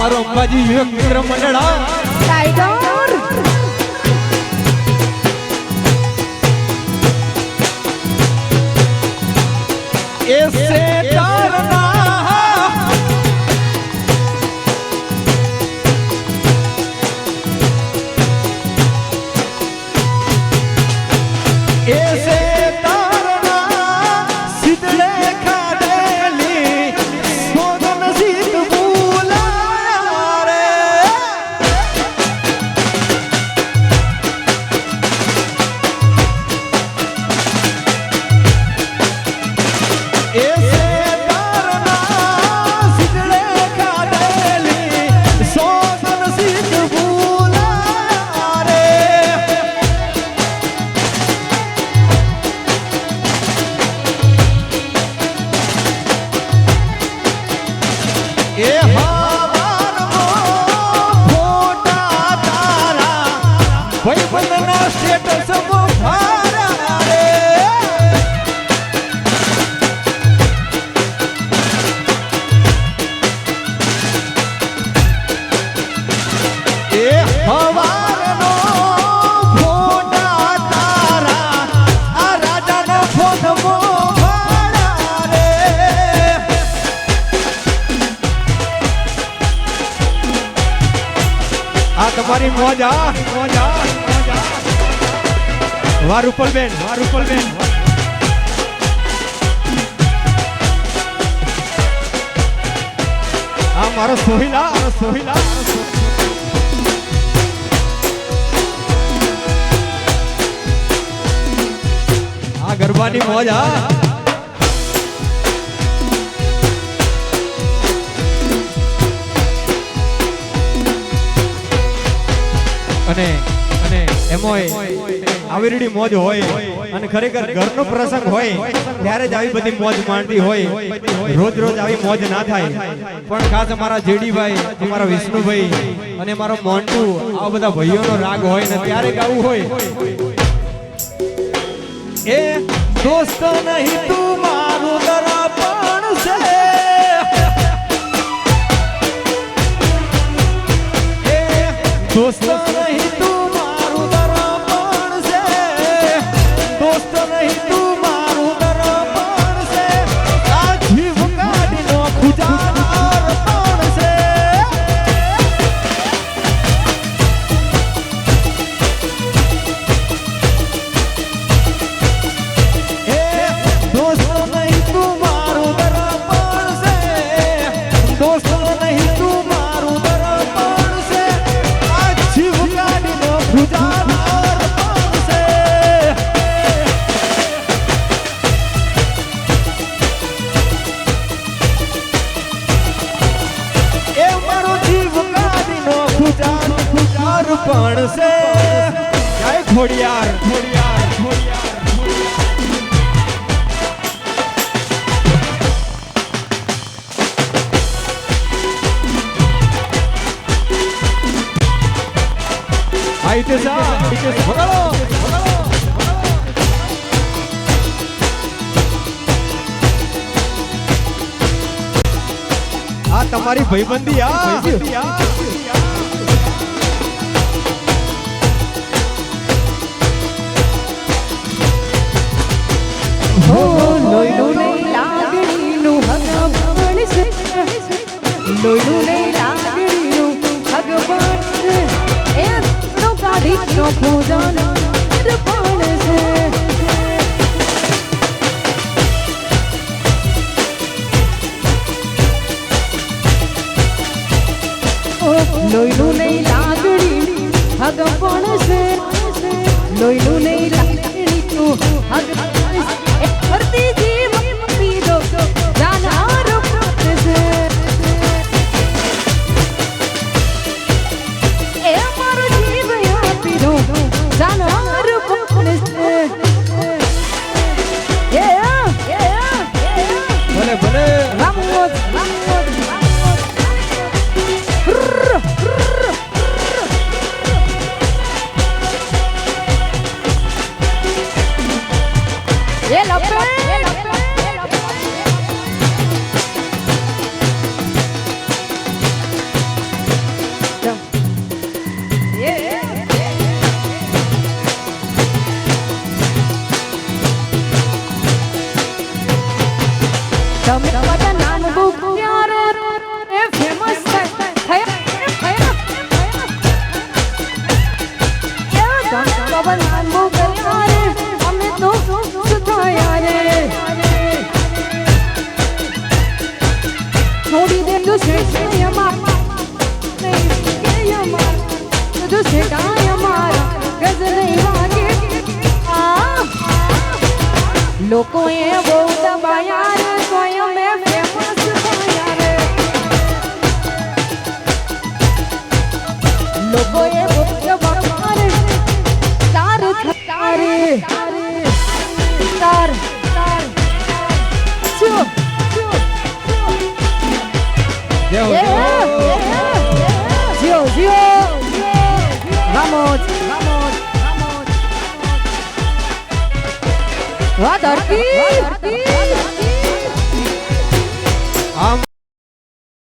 મારો અંબાજી વિવેક મિત્ર મંડળ. ટાઈગર એસે તારના એ બંધ ના સ્ટેટસ આ મોજા મોજા. વાર ઉપર બેન વાર ઉપર બેન આ મારો સોહિલા મારો સોહિલા. આ ગરબાની મોજ અને અને એમાંય આવીરડી મોજ હોય અને ખરેખર ઘરનો પ્રસંગ હોય ત્યારે જ આવી બધી મોજ માંડતી હોય. રોજ રોજ આવી મોજ ના થાય. પણ ખાસ અમારા જેડીભાઈ, અમારા વિષ્ણુભાઈ અને મારો મોન્ટુ આ બધા ભાઈઓનો રાગ હોય ને ત્યારે ગાવું હોય. એ દોસ્ત નહીં તું મારું દરાપણ છે. દોસ્ત છે જય ખોડિયાર. ખોડિયાર ખોડિયાર આ, હિતેશ વગાડો, વગાડો. આ તમારી ભાઈબંધી આ આ નહીં લાગણીનું હગપણ છે નહીં લાગણીનું હગપણ છે એ નો કાઢી નો પૂજન ભલે ભલે. રામોદ છોડી દેજો શેઠાય અમારા. નહીં કે અમારા. દેજો શેઠાય અમારા બહુ દબાયા સ્વયં વાહ ધરતી!